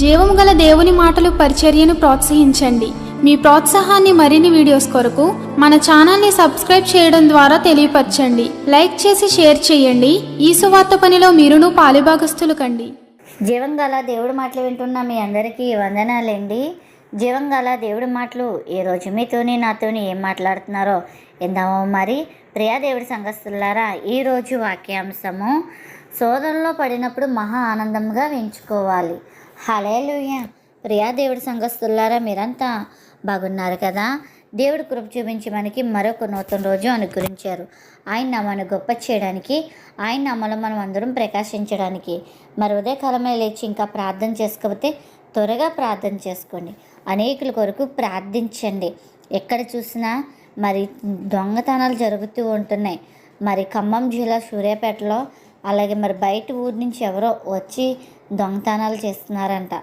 జీవం గల దేవుని మాటలు పరిచర్యను ప్రోత్సహించండి. మీ ప్రోత్సాహాన్ని మరిన్ని వీడియోస్ కొరకు మన ఛానల్ని సబ్స్క్రైబ్ చేయడం ద్వారా తెలియపరచండి. లైక్ చేసి షేర్ చేయండి. ఈ సువార్త పనిలో మీరును పాలుభాగస్తులు కండి. జీవం గల దేవుడి మాటలు వింటున్న మీ అందరికీ వందనాలండి. జీవంగల దేవుడి మాటలు ఈరోజు మీతోని నాతోని ఏం మాట్లాడుతున్నారో ఎందామో మరి. ప్రియా దేవుడి సంఘస్థులారా ఈరోజు వాక్యాంశము సోదరులో పడినప్పుడు మహా ఆనందంగా ఎంచుకోవాలి హలేలుయ ప్రియా దేవుడి సంఘస్తులారా మీరంతా బాగున్నారు కదా? దేవుడు కృప చూపించి మనకి మరొక నూతన రోజు అనుగ్రహించారు. ఆయన నామాన్ని గొప్ప చేయడానికి ఆయన నామలో మనం అందరం ప్రకాశించడానికి. మరి ఉదయకాలమే లేచి ఇంకా ప్రార్థన చేసుకోకపోతే త్వరగా ప్రార్థన చేసుకోండి. అనేకుల కొరకు ప్రార్థించండి. ఎక్కడ చూసినా మరి దొంగతనాలు జరుగుతూ ఉంటున్నాయి. మరి ఖమ్మం జిల్లా సూర్యాపేటలో అలాగే మరి బయట ఊరి నుంచి ఎవరో వచ్చి దొంగతనాలు చేస్తున్నారంట.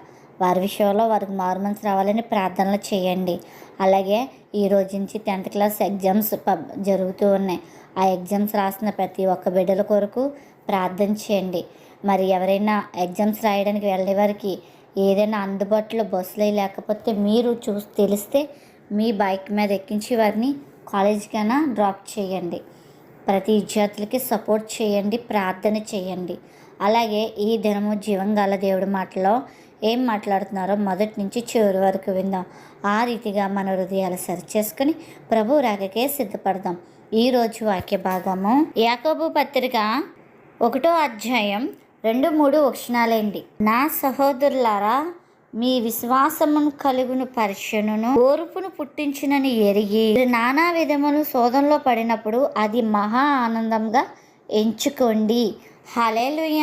వారి విషయంలో వారికి మార్మన్స్ రావాలని ప్రార్థనలు చేయండి. అలాగే ఈ రోజు నుంచి టెన్త్ క్లాస్ ఎగ్జామ్స్ పబ్ జరుగుతూ ఉన్నాయి. ఆ ఎగ్జామ్స్ రాసిన ప్రతి ఒక్క బిడ్డల కొరకు ప్రార్థన చేయండి. మరి ఎవరైనా ఎగ్జామ్స్ రాయడానికి వెళ్ళే వారికి ఏదైనా అందుబాటులో బస్సులు లేకపోతే మీరు చూసి తెలిస్తే మీ బైక్ మీద ఎక్కించి వారిని కాలేజీకైనా డ్రాప్ చేయండి. ప్రతి విద్యార్థులకి సపోర్ట్ చేయండి ప్రార్థన చేయండి. అలాగే ఈ దినము జీవంగాల దేవుడి మాటలో ఏం మాట్లాడుతున్నారో మొదటి నుంచి చివరి వరకు విందాం. ఆ రీతిగా మన హృదయాలు సరిచేసుకుని ప్రభు రాకకే సిద్ధపడదాం. ఈరోజు వాక్య భాగము యాకోబు పత్రిక ఒకటో అధ్యాయం రెండు మూడు వక్షణాలేండి నా సహోదరులారా మీ విశ్వాసమును కలుగును పరీక్షను ఓర్పును పుట్టించునని ఎరిగి నానా విధములు శోధనలో పడినప్పుడు అది మహా ఆనందంగా ఎంచుకోండి. హలేలుయ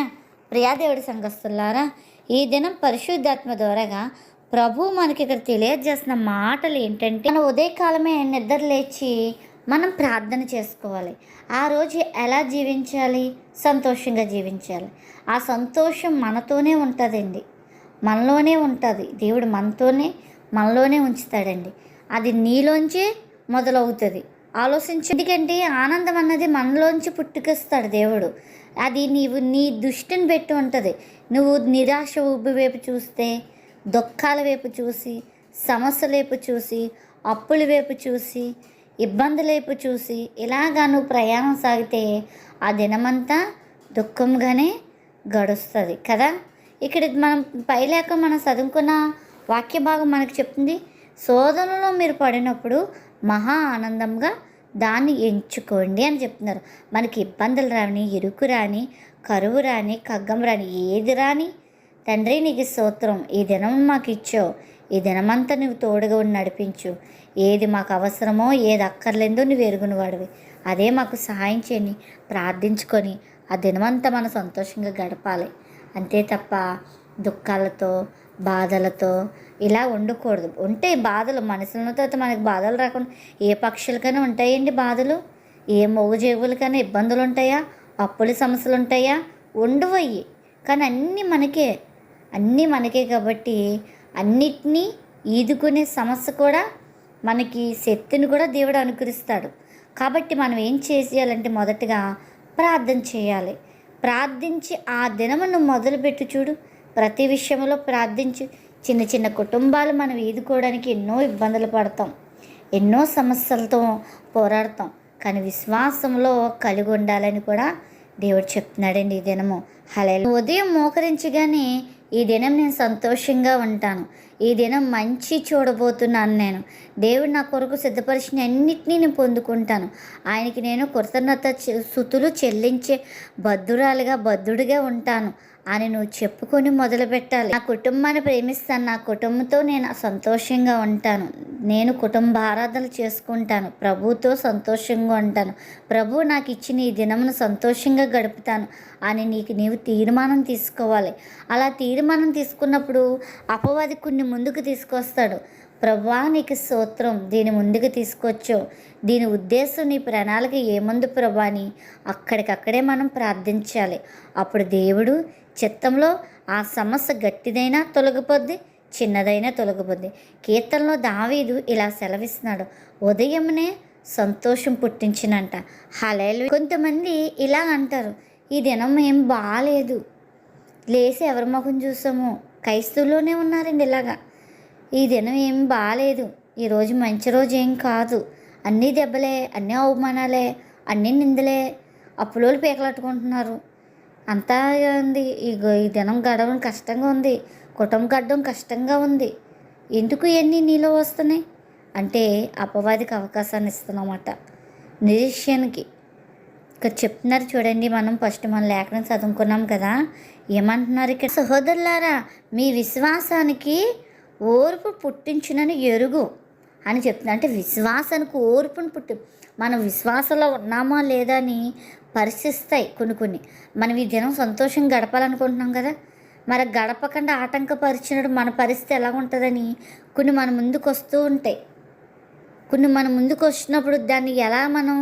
ప్రియాదేవుడి సంఘస్తులారా ఈ దినం పరిశుద్ధాత్మ ద్వారాగా ప్రభు మనకి ఇక్కడ తెలియజేసిన మాటలు ఏంటంటే మన ఉదయకాలమే నిద్ర లేచి మనం ప్రార్థన చేసుకోవాలి. ఆ రోజు ఎలా జీవించాలి? సంతోషంగా జీవించాలి. ఆ సంతోషం మనతోనే ఉంటుందండి. మనలోనే ఉంటుంది. దేవుడు మనతోనే మనలోనే ఉంచుతాడండి. అది నీలోంచే మొదలవుతుంది. ఆలోచించు. ఎందుకంటే ఆనందం అన్నది మనలోంచి పుట్టుకొస్తాడు దేవుడు. అది నీవు నీ దృష్టిని పెట్టి ఉంటుంది. నువ్వు నిరాశ ఉబ్బు వైపు చూస్తే దుఃఖాల వైపు చూసి సమస్యల వైపు చూసి అప్పుల వైపు చూసి ఇబ్బందుల వైపు చూసి ఇలాగా నువ్వు ప్రయాణం సాగితే ఆ దినమంతా దుఃఖంగానే గడుస్తుంది. కదా? ఇక్కడ మనం పైలేక మనం చదువుకున్న వాక్య భాగం మనకు చెప్తుంది శోధనలో మీరు పడినప్పుడు మహా ఆనందంగా దాన్ని ఎంచుకోండి అని చెప్తున్నారు. మనకి ఇబ్బందులు రాని ఇరుకు రాని కరువు రాని ఖగ్గం రాని ఏది రాని తండ్రి నీకు స్తోత్రం. ఈ దినం మాకు ఇచ్చావు. ఈ దినమంతా నువ్వు తోడుగా ఉండి నడిపించు. ఏది మాకు అవసరమో ఏది అక్కర్లేదో నువ్వు ఎరుగుని వాడివి అదే మాకు సహాయం చేయని ప్రార్థించుకొని ఆ దినమంతా మనం సంతోషంగా గడపాలి. అంతే తప్ప దుఃఖాలతో బాధలతో ఇలా ఉండకూడదు. ఉంటే బాధలు మనుషులతో తర్వాత మనకి బాధలు రాకుండా ఏ పక్షులకైనా ఉంటాయండి బాధలు? ఏ మూగజీవులకైనా ఇబ్బందులు ఉంటాయా? అప్పుల సమస్యలు ఉంటాయా? ఉండవయ్యి. కానీ అన్నీ మనకే. అన్నీ మనకే కాబట్టి అన్నిటినీ ఈదుకునే సమస్య కూడా మనకి శక్తిని కూడా దేవుడు అనుకరిస్తాడు. కాబట్టి మనం ఏం చేసేయాలంటే మొదటగా ప్రార్థన చేయాలి. ప్రార్థించి ఆ దినమును మొదలుపెట్టి చూడు. ప్రతి విషయంలో ప్రార్థించు. చిన్న చిన్న కుటుంబాలు మనం ఈదుకోవడానికి ఎన్నో ఇబ్బందులు పడతాం. ఎన్నో సమస్యలతో పోరాడతాం. కానీ విశ్వాసంలో కలిగి ఉండాలని కూడా దేవుడు చెప్తున్నాడండి ఈ దినము. హలే ఉదయం మోకరించగానే ఈ దినం నేను సంతోషంగా ఉంటాను. ఈ దినం మంచి చూడబోతున్నాను నేను. దేవుడు నా కొరకు సిద్ధపరిచిన అన్నిటినీ నేను పొందుకుంటాను. ఆయనకి నేను కృతజ్ఞత చె- స్థుతులు చెల్లించే బద్ధురాలుగా బద్ధుడిగా ఉంటాను. అని నువ్వు చెప్పుకొని మొదలు పెట్టాలి. నా కుటుంబాన్ని ప్రేమిస్తాను. నా కుటుంబంతో నేను సంతోషంగా ఉంటాను. నేను కుటుంబ ఆరాధనలు చేసుకుంటాను. ప్రభుతో సంతోషంగా ఉంటాను. ప్రభు నాకు ఇచ్చిన ఈ దినమును సంతోషంగా గడుపుతాను అని నీకు నీవు తీర్మానం తీసుకోవాలి. అలా తీర్మానం తీసుకున్నప్పుడు అపవాది కొన్ని ముందుకు తీసుకొస్తాడు. ప్రభా నీకు సూత్రం దీని ముందుకు తీసుకొచ్చావు దీని ఉద్దేశం నీ ప్రణాళిక ఏముంది ప్రభా అని అక్కడికక్కడే మనం ప్రార్థించాలి. అప్పుడు దేవుడు చిత్తంలో ఆ సమస్య గట్టిదైనా తొలగిపోద్ది చిన్నదైనా తొలగిపోద్ది. కీర్తనలో దావీదు ఇలా సెలవిస్తున్నాడు ఉదయమునే సంతోషం పుట్టించినంట. హలేలు కొంతమంది ఇలా అంటారు ఈ దినం ఏం బాగాలేదు లేచి ఎవరి ముఖం చూసాము? క్రైస్తువులోనే ఉన్నారండి ఇలాగా. ఈ దినం ఏం బాగాలేదు ఈరోజు మంచి రోజు ఏం కాదు. అన్నీ దెబ్బలే అన్నీ అవమానాలే అన్నీ నిందలే. అప్పులోలు పీకలట్టుకుంటున్నారు. అంతా ఉంది. ఈ ఈ దినం గడవడం కష్టంగా ఉంది. కుటుంబం గడడం కష్టంగా ఉంది. ఎందుకు ఇవన్నీ నీలో వస్తున్నాయి? అంటే అపవాదికి అవకాశాన్ని ఇస్తున్నమాట. నిరీక్షణకి. ఇక్కడ చెప్తున్నారు చూడండి మనం ఫస్ట్ మన లేఖనం చదువుకున్నాం కదా. ఏమంటున్నారు ఇక్కడ? సహోదరులారా మీ విశ్వాసానికి ఓర్పు పుట్టించునని ఎరుగు అని చెప్తున్నా అంటే విశ్వాసానికి ఓర్పును పుట్టి మనం విశ్వాసంలో ఉన్నామా లేదా అని పరిశిస్తాయి కొన్ని కొన్ని. మనం ఈ దినం సంతోషం గడపాలనుకుంటున్నాం కదా. మరి గడపకుండా ఆటంకపరిచినప్పుడు మన పరిస్థితి ఎలా ఉంటుందని కొన్ని మన ముందుకు వస్తూ ఉంటాయి. కొన్ని మన ముందుకు వచ్చినప్పుడు దాన్ని ఎలా మనం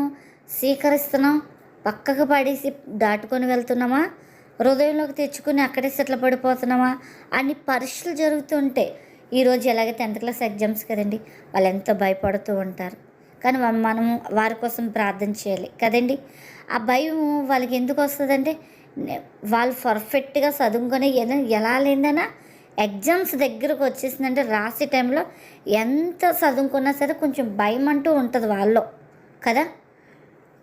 స్వీకరిస్తున్నాం? పక్కకు పడేసి దాటుకొని వెళ్తున్నామా? హృదయంలోకి తెచ్చుకుని అక్కడే సెటిల్ పడిపోతున్నామా? అన్ని పరీక్షలు జరుగుతుంటాయి ఈరోజు ఎలాగ టెన్త్ క్లాస్ ఎగ్జామ్స్ కదండి వాళ్ళు ఎంతో భయపడుతూ ఉంటారు. కానీ మనము మనం వారి కోసం ప్రార్థన చేయాలి కదండి. ఆ భయం వాళ్ళకి ఎందుకు వస్తుందంటే వాళ్ళు పర్ఫెక్ట్గా చదువుకొని ఎలా ఎలా లేదన్నా ఎగ్జామ్స్ దగ్గరకు వచ్చేసిందంటే రాసే టైంలో ఎంత చదువుకున్నా సరే కొంచెం భయం అంటూ ఉంటుంది వాళ్ళలో. కదా?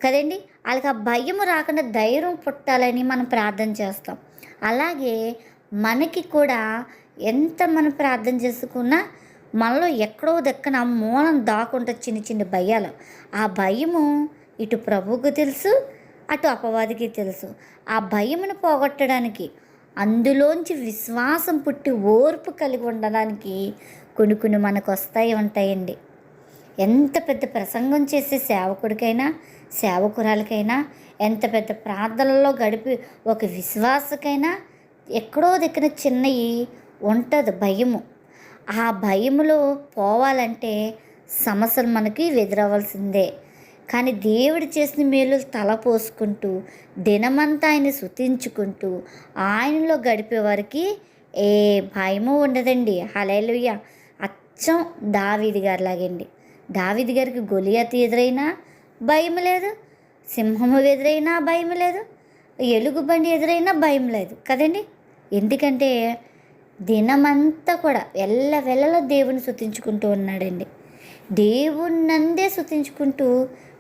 కదండి? వాళ్ళకి ఆ భయం రాకుండా ధైర్యం పుట్టాలని మనం ప్రార్థన చేస్తాం. అలాగే మనకి కూడా ఎంత మనం ప్రార్థన చేసుకున్నా మనలో ఎక్కడో దక్కన మూలం దాకుంటుంది చిన్న చిన్న భయాలు. ఆ భయము ఇటు ప్రభువుకు తెలుసు అటు అపవాదికి తెలుసు. ఆ భయమును పోగొట్టడానికి అందులోంచి విశ్వాసం పుట్టి ఓర్పు కలిగి ఉండడానికి కొన్ని కొన్ని మనకు వస్తాయి ఉంటాయండి. ఎంత పెద్ద ప్రసంగం చేసే సేవకుడికైనా సేవకురాలకైనా ఎంత పెద్ద ప్రార్థనలో గడిపి ఒక విశ్వాసకైనా ఎక్కడో దగ్గర చిన్నవి ఉంటుంది భయము. ఆ భయములో పోవాలంటే సమస్యలు మనకి ఎదురవ్వాల్సిందే కానీ దేవుడు చేసిన మేలు తలపోసుకుంటూ దినమంతా ఆయన శుతించుకుంటూ ఆయనలో గడిపే వారికి ఏ భయము ఉండదండి. హలేలుయ్య అచ్చం దావీది గారి లాగండి దావీది గారికి గొలియత ఎదురైనా భయం లేదు సింహము ఎదురైనా భయం లేదు ఎలుగుబండి ఎదురైనా భయం లేదు కదండి. ఎందుకంటే దినమంతా కూడా వెళ్ళ వెళ్ళలో దేవుని శుతించుకుంటూ ఉన్నాడండి. దేవుణ్ణందే శుతించుకుంటూ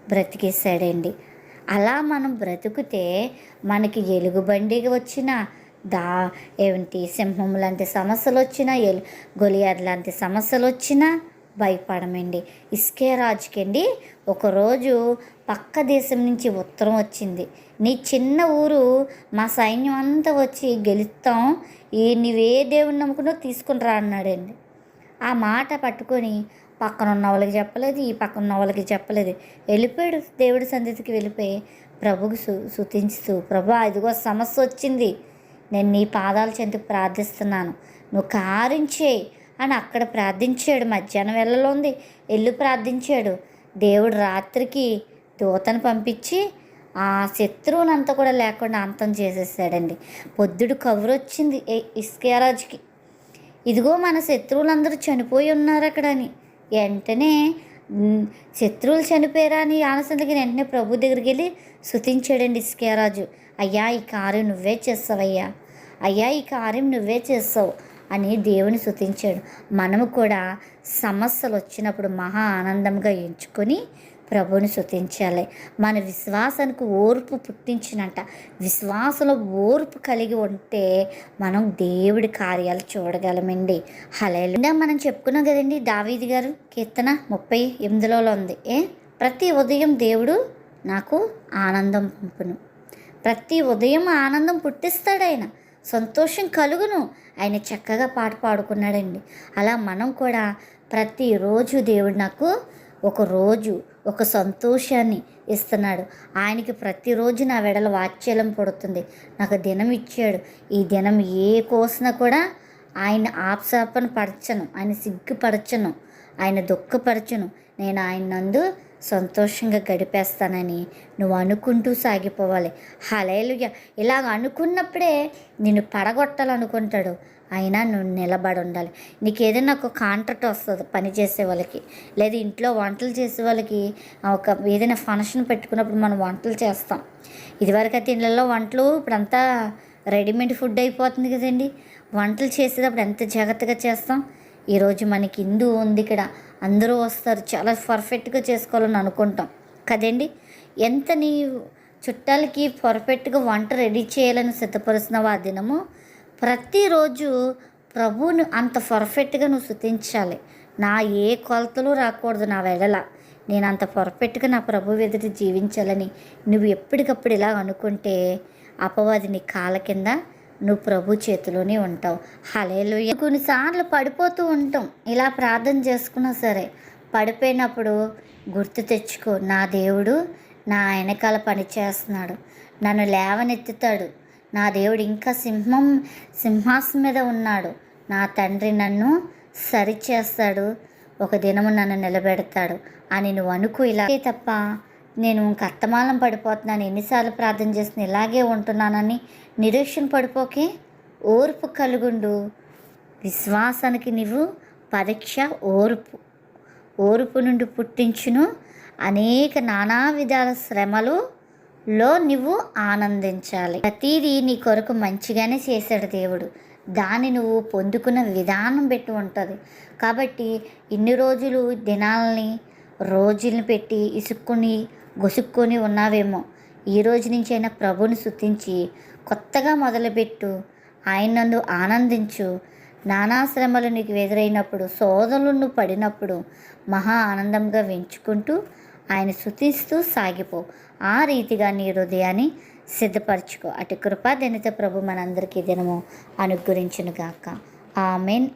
బ్రతికేశాడండి. అలా మనం బ్రతుకుతే మనకి ఎలుగుబండి వచ్చినా దా ఏమిటి సింహం లాంటి సమస్యలు వచ్చినా ఎలు గొలియార్ లాంటి సమస్యలు వచ్చినా భయపడమండి. ఇస్కే రాజుకండి ఒకరోజు పక్క దేశం నుంచి ఉత్తరం వచ్చింది. నీ చిన్న ఊరు మా సైన్యం అంతా వచ్చి గెలుస్తాం ఈ నీవే దేవుని నమ్ముకున్నో తీసుకుని రా అన్నాడండి. ఆ మాట పట్టుకొని పక్కన ఉన్న వాళ్ళకి చెప్పలేదు ఈ పక్కన ఉన్న వాళ్ళకి చెప్పలేదు. వెళ్ళిపోయాడు దేవుడి సన్నిధికి వెళ్ళిపోయి ప్రభుకు సు శుతించుతూ ప్రభు ఇదిగో సమస్య వచ్చింది. నేను నీ పాదాల చెందుకు ప్రార్థిస్తున్నాను. నువ్వు కారించే అని అక్కడ ప్రార్థించాడు. మధ్యాహ్నం వెళ్ళలో ఉంది వెళ్ళి ప్రార్థించాడు. దేవుడు రాత్రికి దూతను పంపించి ఆ శత్రువునంతా కూడా లేకుండా అంతం చేసేసాడండి. పొద్దుడు కవరు వచ్చింది ఇస్కేరాజుకి ఇదిగో మన శత్రువులందరూ చనిపోయి ఉన్నారు అక్కడ అని వెంటనే శత్రువులు చనిపోయారా అని ఆనసంతకి వెంటనే ప్రభు దగ్గరికి వెళ్ళి శుతించాడండి ఇస్కేరాజు అయ్యా ఈ కార్యం నువ్వే చేస్తావయ్యా. అయ్యా ఈ కార్యం నువ్వే చేస్తావు అని దేవుని శుతించాడు. మనము కూడా సమస్యలు వచ్చినప్పుడు మహా ఆనందంగా ఎంచుకొని ప్రభుని శుతించాలి మన విశ్వాసానికి ఓర్పు పుట్టించినంట. విశ్వాసంలో ఓర్పు కలిగి ఉంటే మనం దేవుడి కార్యాలు చూడగలమండి. హలేలు మనం చెప్పుకున్నాం కదండి దావీది గారు కీర్తన ముప్పై ఎనిమిదిలో ఉంది. ఏ? ప్రతి ఉదయం దేవుడు నాకు ఆనందం పంపును ప్రతి ఉదయం ఆనందం పుట్టిస్తాడు ఆయన. సంతోషం కలుగును. ఆయన చక్కగా పాట పాడుకున్నాడండి. అలా మనం కూడా ప్రతిరోజు దేవుడు నాకు ఒక రోజు ఒక సంతోషాన్ని ఇస్తున్నాడు. ఆయనకి ప్రతిరోజు నా వెడల వాత్సల్యం పడుతుంది. నాకు దినం ఇచ్చాడు. ఈ దినం ఏ కోసినా కూడా ఆయన ఆప్సాపన పరచను. ఆయన సిగ్గుపరచను. ఆయన దుఃఖపరచను. నేను ఆయన నందు సంతోషంగా గడిపేస్తానని నువ్వు అనుకుంటూ సాగిపోవాలి. హలేలుగా ఇలాగ అనుకున్నప్పుడే నిన్ను పడగొట్టాలనుకుంటాడు. అయినా నువ్వు నిలబడి ఉండాలి. నీకు ఏదైనా ఒక కాంట్రాక్ట్ వస్తుంది పని చేసే వాళ్ళకి. లేదా ఇంట్లో వంటలు చేసే వాళ్ళకి ఒక ఏదైనా ఫంక్షన్ పెట్టుకున్నప్పుడు మనం వంటలు చేస్తాం. ఇదివరకు అయితే ఇళ్ళల్లో వంటలు ఇప్పుడంతా రెడీమేడ్ ఫుడ్ అయిపోతుంది కదండి. వంటలు చేసేటప్పుడు ఎంత జాగ్రత్తగా చేస్తాం? ఈరోజు మనకి హిందూ ఉంది ఇక్కడ. అందరూ వస్తారు. చాలా పర్ఫెక్ట్గా చేసుకోవాలని అనుకుంటాం. కదండి? ఎంత నీ చుట్టాలకి పర్ఫెక్ట్గా వంట రెడీ చేయాలని సిద్ధపరుస్తున్నావు ఆ దినము ప్రతిరోజు ప్రభువును అంత పర్ఫెక్ట్గా నువ్వు శుతించాలి నా ఏ కొలతలు రాకూడదు నా వెడల. నేను అంత పర్ఫెక్ట్గా నా ప్రభు ఎదుటి జీవించాలని నువ్వు ఎప్పటికప్పుడు ఇలా అనుకుంటే అపవాది నీ కాళ్ళ కింద నువ్వు ప్రభు చేతిలోనే ఉంటావు. హలేలు కొన్నిసార్లు పడిపోతూ ఉంటాం. ఇలా ప్రార్థన చేసుకున్నా సరే పడిపోయినప్పుడు గుర్తు తెచ్చుకో నా దేవుడు నా వెనకాల పని చేస్తున్నాడు. నన్ను లేవనెత్తుతాడు. నా దేవుడు ఇంకా సింహం సింహాసం మీద ఉన్నాడు. నా తండ్రి నన్ను సరిచేస్తాడు. ఒక దినము నన్ను నిలబెడతాడు అని నువ్వు అనుకు ఇలాగే తప్ప నేను ఇంక అత్తమాలం పడిపోతున్నాను. ఎన్నిసార్లు ప్రార్థన చేసిన ఇలాగే ఉంటున్నానని నిరీక్షణ పడిపోకే ఓర్పు కలుగుండు. విశ్వాసానికి నీవు పరీక్ష ఓర్పు ఓర్పు నుండి పుట్టించును. అనేక నానా విధాల శ్రమలు లో నువ్వు ఆనందించాలి. ప్రతిదీ నీ కొరకు మంచిగానే చేశాడు దేవుడు. దాన్ని నువ్వు పొందుకున్న విధానం పెట్టి ఉంటుంది. కాబట్టి ఇన్ని రోజులు దినాలని రోజుల్ని పెట్టి ఇసుక్కుని గొసుక్కొని ఉన్నావేమో. ఈ రోజు నుంచైనా ప్రభుని శుద్ధించి కొత్తగా మొదలుపెట్టు. ఆయన నందు ఆనందించు. నానాశ్రమలు నీకు ఎదురైనప్పుడు సోదరులు నువ్వు పడినప్పుడు మహా ఆనందంగా వెంచుకుంటూ ఆయన శుతిస్తూ సాగిపో. ఆ రీతిగా నీ హృదయాన్ని సిద్ధపరచుకో. అటు కృపా దినత ప్రభు మనందరికీ దినము అనుగ్రహించునుగాక. ఆమెన్.